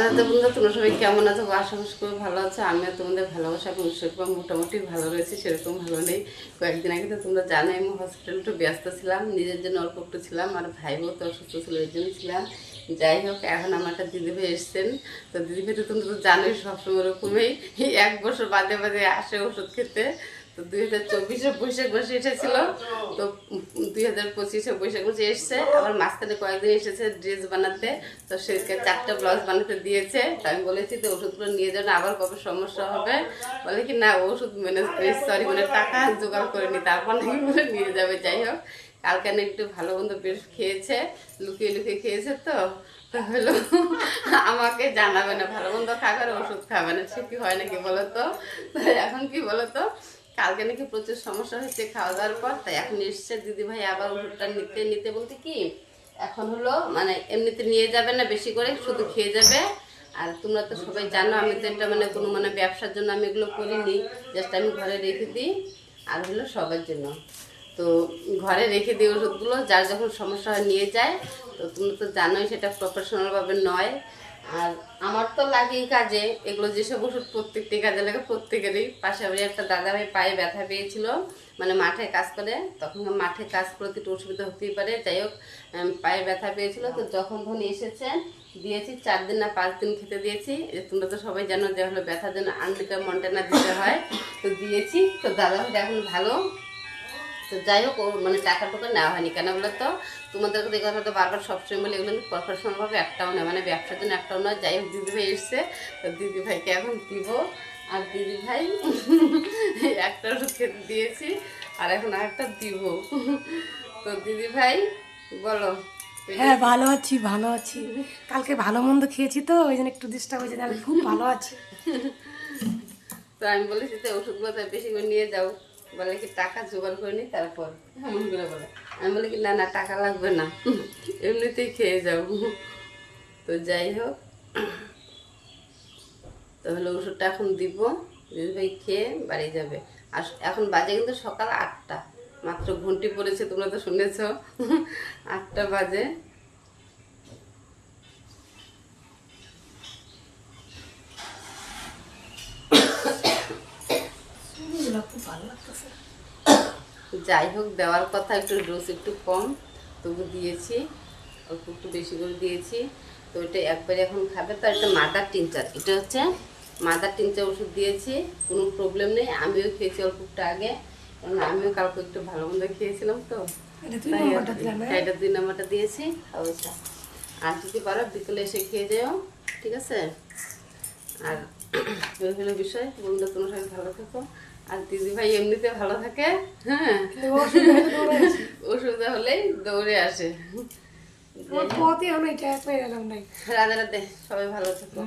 বন্ধু, তোমরা সবাই কেমন আছো? আশা করি ভালো আছো। আমিও তোমাদের ভালোবাসা এবং সেরকম মোটামুটি ভালো রয়েছে, সেরকম ভালো নেই। কয়েকদিন আগে তো তোমরা জানো আমি হসপিটালে একটু ব্যস্ত ছিলাম, নিজের জন্য অল্প একটু ছিলাম, আর ভাই বোন তো অসুস্থ ছিল, এই জন্য ছিলাম। যাই হোক, এখন আমার একটা দিদিভাই এসছেন। তো দিদিভাই তো তোমরা তো জানোই, সবসময় ওরকমই। এক বছর বাদে বাদে আসে ওষুধ খেতে। দুই হাজার চব্বিশে বৈশাখ এসেছিল। তো দুই হাজার পঁচিশে বৈশাখ আবার মাঝখানে কয়েকদিন এসেছে ড্রেস বানাতে। তো বানাতে দিয়েছে। আমি বলেছি ওষুধগুলো নিয়ে আবার কবে সমস্যা হবে? বলে কি, না, ওষুধ মানে সরি মানে টাকা জোগাড় করে নি তারপর নাকি নিয়ে যাবে, যাই হোক। কালকে একটু ভালো মন্দ বেশ খেয়েছে, লুকিয়ে লুকিয়ে খেয়েছে তো। তো হলো, আমাকে জানাবে না, ভালো মন্দ খাবে ওষুধ খাবে না। সে কি হয় নাকি বলো তো এখন কি বলো তো? কালকে নাকি প্রচুর সমস্যা হয়েছে খাওয়া দাওয়ার পর, তাই এখন এসছে দিদি ভাই আবার ওষুধটা নিতে নিতে বলতে কি, এখন হলো মানে এমনিতে নিয়ে যাবে না বেশি করে, শুধু খেয়ে যাবে। আর তোমরা তো সবাই জানো, আমি তো এটা মানে কোনো মানে ব্যবসার জন্য আমি এগুলো করিনি জাস্ট আমি ঘরে রেখে দিই, আর হলো সবার জন্য। তো ঘরে রেখে দিই ওষুধগুলো, যার যখন সমস্যা হয় নিয়ে যায়। তো তুমি তো জানোই সেটা প্রফেশনালভাবে নয়। আর আমার তো লাগেই কাজে, এগুলো যেসব ওষুধ প্রত্যেকটি কাজে লাগে প্রত্যেকেরই। পাশাপাশি একটা দাদা ভাই পায়ে ব্যথা পেয়েছিল মানে মাঠে কাজ করে, তখন মাঠে কাজ করতে একটু অসুবিধা হতেই পারে, যাই হোক পায়ে ব্যথা পেয়েছিল। তো যখন ধনী এসেছেন দিয়েছি চার দিন না পাঁচ দিন খেতে দিয়েছি। তোমরা তো সবাই জানো যে হলো ব্যথার জন্য আনলিটার মন্টেনা দিতে হয়। তো দিয়েছি, তো দাদা ভাই এখন ভালো। তো যাই হোক মানে টাকা টাকা নেওয়া হয়নি। কেন বলে তো? তোমাদের এই কথা তো বারবার সবসময় বলে এগুলো প্রফেশনালভাবে একটাও নয় মানে ব্যবসার জন্য একটাও নয়। যাই হোক দিদিভাই এসছে। তো দিদিভাইকে এখন দিব। আর দিদিভাই একটা ওষুধ খেতে দিয়েছি আর এখন আরেকটা দিব। তো দিদিভাই বলো। হ্যাঁ ভালো আছি ভালো আছি। কালকে ভালো মন্দ খেয়েছি তো ওই জন্য একটু ডিস্টার্ব হয়েছে। আমি খুব ভালো আছি। তো আমি বলেছি তো ওষুধগুলো বেশি করে নিয়ে যাও। বলে কি, টাকা জোগাড় করে নি, তারপর এমন করে বলে। আমি বলি কি, না না, টাকা লাগবে না। এমনিতেই খেয়ে যাও। তো যাই হোক, তাহলে ওষুধটা এখন দিব। দিদিভাই খেয়ে বাড়ি যাবে। আর এখন বাজে কিন্তু সকাল আটটা। মাত্র ঘন্টি পড়েছে, তোমরা তো শুনেছ। আটটা বাজে। ভালো লাগতেছে যাই হোক দেওয়ার কথা একটু ডোজ একটু কম তবু দিয়েছি। অল্প একটু বেশি করে দিয়েছি। তো এটা একবারে এখন খাবে তো একটা মাদার টিনচার এটা হচ্ছে মাদার টিনচার ওষুধ দিয়েছি কোনো প্রবলেম নেই। আমিও খেয়েছি অল্প একটু আগে কারণ আমিও কালকে একটু ভালো মন্দ খেয়েছিলাম তো। এটা? এটা দুই নাম্বারটা দিয়েছি অবশ্যই আর যদি পারো বিকেলে এসে খেয়ে যাও ঠিক আছে? আর এই হলো বিষয় বন্ধুরা তোমার সবাই ভালো থাকো। আর দিদি ভাই এমনিতে ভালো থাকে হ্যাঁ? অসুবিধা হলেই দৌড়ে আসে। রাতে রাতে রাধে রাধে সবাই ভালো থাকো।